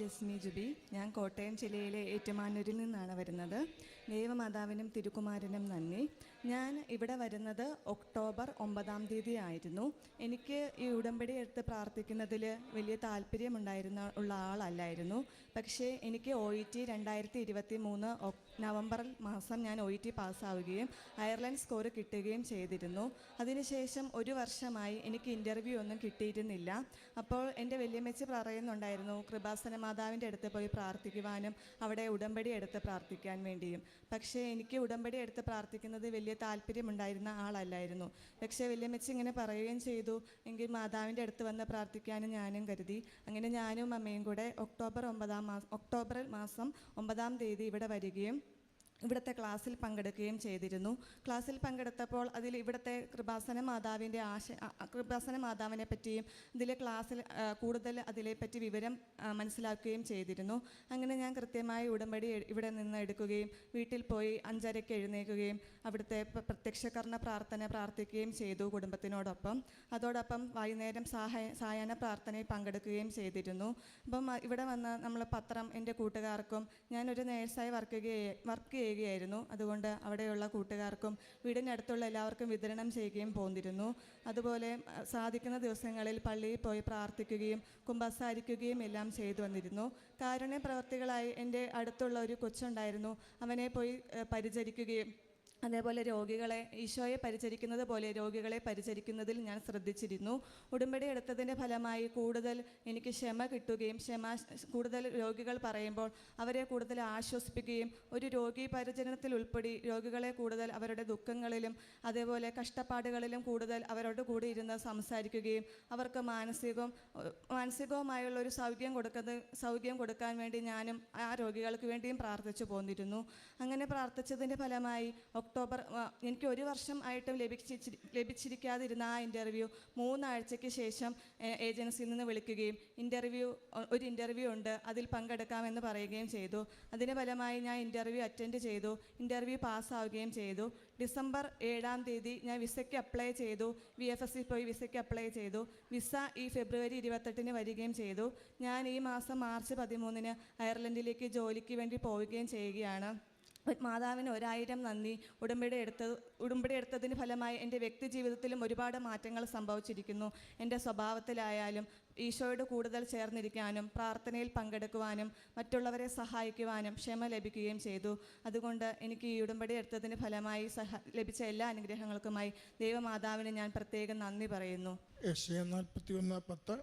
ജസ്മി ജുബി. ഞാൻ കോട്ടയം ജില്ലയിലെ ഏറ്റുമാനൂരിൽ നിന്നാണ് വരുന്നത്. ദൈവമാതാവിനും തിരുക്കുമാരനും നന്ദി. ഞാൻ ഇവിടെ വരുന്നത് ഒക്ടോബർ ഒമ്പതാം തീയതി ആയിരുന്നു എനിക്ക് ഈ ഉടമ്പടി എടുത്ത് പ്രാർത്ഥിക്കുന്നതിൽ വലിയ താല്പര്യമുണ്ടായിരുന്ന ഉള്ള ആളല്ലായിരുന്നു. പക്ഷേ എനിക്ക് ഒ ഇ ടി രണ്ടായിരത്തി ഇരുപത്തി മൂന്ന് മാസം ഞാൻ ഒ ഇ ടി പാസ്സാവുകയും അയർലൻഡ് സ്കോർ കിട്ടുകയും ചെയ്തിരുന്നു. അതിനുശേഷം ഒരു വർഷമായി എനിക്ക് ഇന്റർവ്യൂ ഒന്നും കിട്ടിയിരുന്നില്ല. അപ്പോൾ എന്റെ വലിയമ്മച്ച് പറയുന്നുണ്ടായിരുന്നു കൃപാസന മാതാവിന്റെ അടുത്ത് പോയി പ്രാർത്ഥിക്കുവാനും അവിടെ ഉടമ്പടി എടുത്ത് പ്രാർത്ഥിക്കാൻ വേണ്ടിയും. പക്ഷേ എനിക്ക് ഉടമ്പടി എടുത്ത് പ്രാർത്ഥിക്കുന്നത് വലിയ താല്പര്യമുണ്ടായിരുന്ന ആളല്ലായിരുന്നു. പക്ഷേ വല്യമ്മച്ചി ഇങ്ങനെ പറയുകയും ചെയ്തു. എങ്കിൽ മാതാവിന്റെ അടുത്ത് വന്ന് പ്രാർത്ഥിക്കാനും ഞാനും കരുതി. അങ്ങനെ ഞാനും അമ്മയും കൂടെ ഒക്ടോബർ ഒമ്പതാം മാസം ഒക്ടോബർ മാസം ഒമ്പതാം തീയതി ഇവിടെ വരികയും ഇവിടുത്തെ ക്ലാസ്സിൽ പങ്കെടുക്കുകയും ചെയ്തിരുന്നു. ക്ലാസ്സിൽ പങ്കെടുത്തപ്പോൾ അതിൽ ഇവിടുത്തെ കൃപാസന മാതാവിന്റെ ആശ കൃപാസന മാതാവിനെ പറ്റിയും ഇതിലെ ക്ലാസ്സിൽ കൂടുതൽ അതിനെപ്പറ്റി വിവരം മനസ്സിലാക്കുകയും ചെയ്തിരുന്നു. അങ്ങനെ ഞാൻ കൃത്യമായി ഉടമ്പടി ഇവിടെ നിന്ന് എടുക്കുകയും വീട്ടിൽ പോയി അഞ്ചരയ്ക്ക് എഴുന്നേൽക്കുകയും അവിടുത്തെ പ്രത്യക്ഷകരണ പ്രാർത്ഥന പ്രാർത്ഥിക്കുകയും ചെയ്തു കുടുംബത്തിനോടൊപ്പം. അതോടൊപ്പം വൈകുന്നേരം സഹായ സായാഹ്ന പ്രാർത്ഥനയിൽ പങ്കെടുക്കുകയും ചെയ്തിരുന്നു. അപ്പം ഇവിടെ വന്ന് നമ്മൾ പത്രം എന്റെ കൂട്ടുകാർക്കും ഞാനൊരു നേഴ്സായി വർക്ക് ചെയ്യ വർക്ക് ചെയ്യുകയായിരുന്നു. അതുകൊണ്ട് അവിടെയുള്ള കൂട്ടുകാർക്കും വീടിനടുത്തുള്ള എല്ലാവർക്കും വിതരണം ചെയ്യുകയും പോന്നിരുന്നു. അതുപോലെ സാധിക്കുന്ന ദിവസങ്ങളിൽ പള്ളിയിൽ പോയി പ്രാർത്ഥിക്കുകയും കുമ്പസാരിക്കുകയും എല്ലാം ചെയ്തു വന്നിരുന്നു. കാരുണ്യ പ്രവർത്തികളായി എന്റെ അടുത്തുള്ള ഒരു കൊച്ചുണ്ടായിരുന്നു. അവനെ പോയി പരിചരിക്കുകയും അതേപോലെ രോഗികളെ ഈശോയെ പരിചരിക്കുന്നത് പോലെ രോഗികളെ പരിചരിക്കുന്നതിൽ ഞാൻ ശ്രദ്ധിച്ചിരുന്നു. ഉടമ്പടി എടുത്തതിന്റെ ഫലമായി കൂടുതൽ എനിക്ക് ക്ഷമ കിട്ടുകയും ക്ഷമ കൂടുതൽ രോഗികൾ പറയുമ്പോൾ അവരെ കൂടുതൽ ആശ്വസിപ്പിക്കുകയും ഒരു രോഗി പരിചരണത്തിൽ ഉൾപ്പെടി രോഗികളെ കൂടുതൽ അവരുടെ ദുഃഖങ്ങളിലും അതേപോലെ കഷ്ടപ്പാടുകളിലും കൂടുതൽ അവരോട് കൂടി ഇരുന്ന് സംസാരിക്കുകയും അവർക്ക് മാനസികവും മാനസികവുമായുള്ള ഒരു സൗഖ്യം കൊടുക്കുന്നത് സൗഖ്യം കൊടുക്കാൻ വേണ്ടി ഞാനും ആ രോഗികൾക്ക് വേണ്ടിയും പ്രാർത്ഥിച്ചു പോന്നിരുന്നു. അങ്ങനെ പ്രാർത്ഥിച്ചതിന്റെ ഫലമായി ഒക്ടോബർ എനിക്ക് ഒരു വർഷം ആയിട്ടും ലഭിച്ചിരി ലഭിച്ചിരിക്കാതിരുന്ന ആ ഇന്റർവ്യൂ മൂന്നാഴ്ചയ്ക്ക് ശേഷം ഏജൻസിയിൽ നിന്ന് വിളിക്കുകയും ഇന്റർവ്യൂ ഒരു ഇന്റർവ്യൂ ഉണ്ട് അതിൽ പങ്കെടുക്കാമെന്ന് പറയുകയും ചെയ്തു. അതിന് ഫലമായി ഞാൻ ഇന്റർവ്യൂ അറ്റൻഡ് ചെയ്തു ഇന്റർവ്യൂ പാസ്സാവുകയും ചെയ്തു. ഡിസംബർ ഏഴാം തീയതി ഞാൻ വിസയ്ക്ക് അപ്ലൈ ചെയ്തു വി എഫ് എസ് പോയി വിസയ്ക്ക് അപ്ലൈ ചെയ്തു. വിസ ഈ ഫെബ്രുവരി ഇരുപത്തെട്ടിന് വരികയും ചെയ്തു. ഞാൻ ഈ മാസം മാർച്ച് പതിമൂന്നിന് അയർലൻഡിലേക്ക് ജോലിക്ക് വേണ്ടി പോവുകയും ചെയ്യുകയാണ്. മാതാവിന് ഒരായിരം നന്ദി. ഉടമ്പടി എടുത്ത ഉടമ്പടി എടുത്തതിന് ഫലമായി എന്റെ വ്യക്തി ജീവിതത്തിലും ഒരുപാട് മാറ്റങ്ങൾ സംഭവിച്ചിരിക്കുന്നു. എന്റെ സ്വഭാവത്തിലായാലും ഈശോയോട് കൂടുതൽ ചേർന്നിരിക്കാനും പ്രാർത്ഥനയിൽ പങ്കെടുക്കുവാനും മറ്റുള്ളവരെ സഹായിക്കുവാനും ക്ഷമ ലഭിക്കുകയും ചെയ്തു. അതുകൊണ്ട് എനിക്ക് ഈ ഉടമ്പടി എടുത്തതിന് ഫലമായി സഹ ലഭിച്ച എല്ലാ അനുഗ്രഹങ്ങൾക്കുമായി ദൈവമാതാവിന് ഞാൻ പ്രത്യേകം നന്ദി പറയുന്നു. പത്ത്.